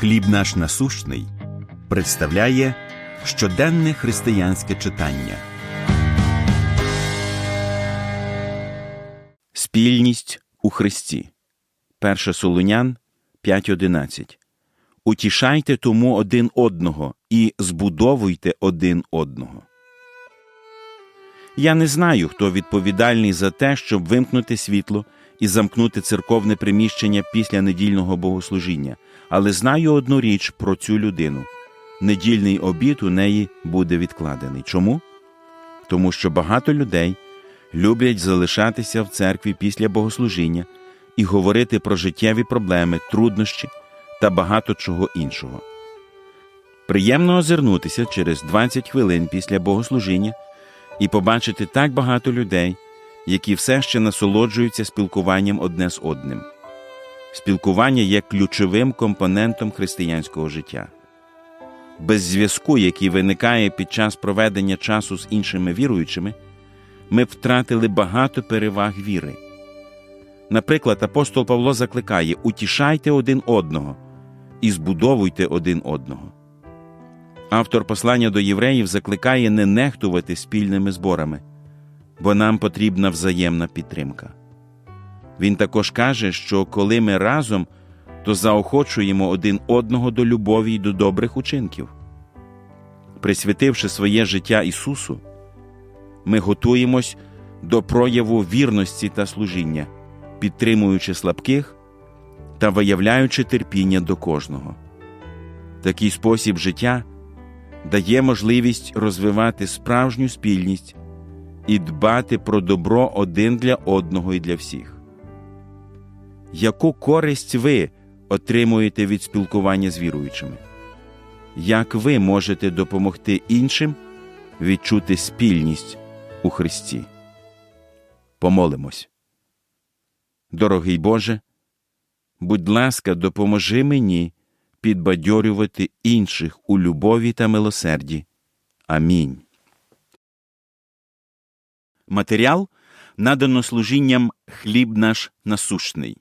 Хліб наш насущний представляє щоденне християнське читання. Спільність у Христі. 1 Солунян 5.11. Утішайте тому один одного і збудовуйте один одного. Я не знаю, хто відповідальний за те, щоб вимкнути світло і замкнути церковне приміщення після недільного богослужіння, але знаю одну річ про цю людину. Недільний обід у неї буде відкладений. Чому? Тому що багато людей люблять залишатися в церкві після богослужіння і говорити про життєві проблеми, труднощі та багато чого іншого. Приємно озирнутися через 20 хвилин після богослужіння і побачити так багато людей, які все ще насолоджуються спілкуванням одне з одним. Спілкування є ключовим компонентом християнського життя. Без зв'язку, який виникає під час проведення часу з іншими віруючими, ми втратили багато переваг віри. Наприклад, апостол Павло закликає утішайте один одного і збудовуйте один одного. Автор послання до євреїв закликає не нехтувати спільними зборами, бо нам потрібна взаємна підтримка. Він також каже, що коли ми разом, то заохочуємо один одного до любові й до добрих учинків. Присвятивши своє життя Ісусу, ми готуємось до прояву вірності та служіння, підтримуючи слабких та виявляючи терпіння до кожного. Такий спосіб життя дає можливість розвивати справжню спільність і дбати про добро один для одного і для всіх. Яку користь ви отримуєте від спілкування з віруючими? Як ви можете допомогти іншим відчути спільність у Христі? Помолимось. Дорогий Боже, будь ласка, допоможи мені підбадьорювати інших у любові та милосерді. Амінь. Матеріал надано служінням хліб наш насущний.